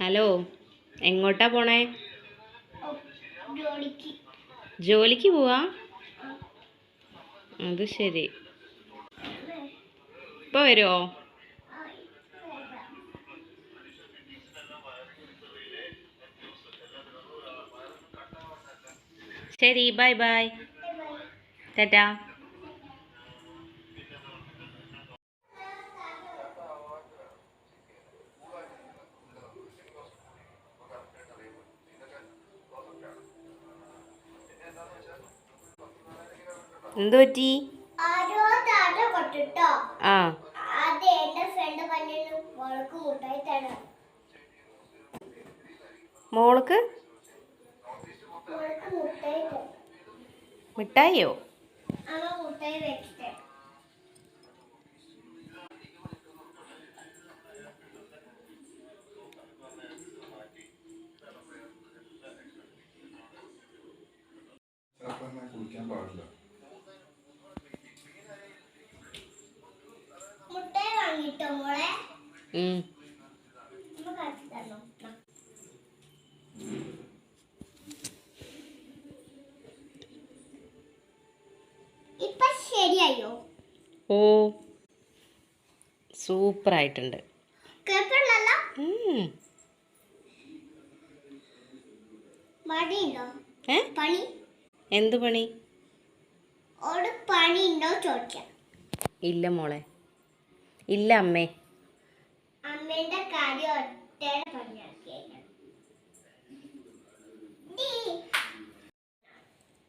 Hello എങ്ങോട്ടാ പോണേ? ജോലിക്ക്. പോവാ? അത് ശരി. ഇപ്പൊ വരുമോ ശരി ബൈ ബൈ. ടാറ്റാ. എന്ത് പറ്റി? ആ. മോൾക്ക് മിഠായിയോ? മിഠായി വെച്ചിട്ട്. ശരിയായോ? ഓ സൂപ്പർ ആയിട്ടുണ്ട് എന്ത് പണി? ഓട് പണി ഉണ്ടോ ചോദിക്കാം. ഇല്ല മോളെ. ഇല്ല അമ്മേ. അമ്മേന്റെ കാര്യം ഒറ്റ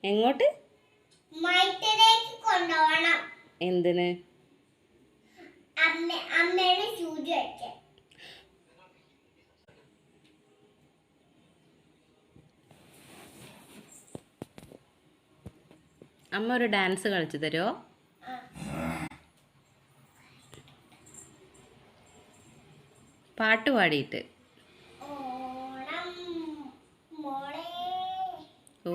എങ്ങോട്ട്? കൊണ്ടുപോകണം. എന്തിന്? അമ്മ അമ്മയുടെ അമ്മ ഒരു ഡാൻസ് കളിച്ചു തരുമോ പാട്ട് പാടിയിട്ട്. ഓ.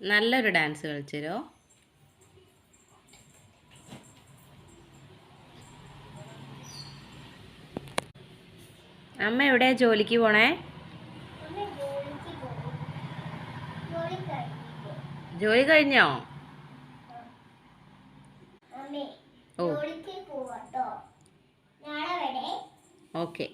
നല്ലൊരു ഡാൻസ് കളിച്ചു തരുമോ അമ്മ എവിടെയാ ജോലിക്ക് പോണേ? ജോലിക്ക് പോകും ജോലി കഴിഞ്ഞോ? ഓ. ഓക്കെ.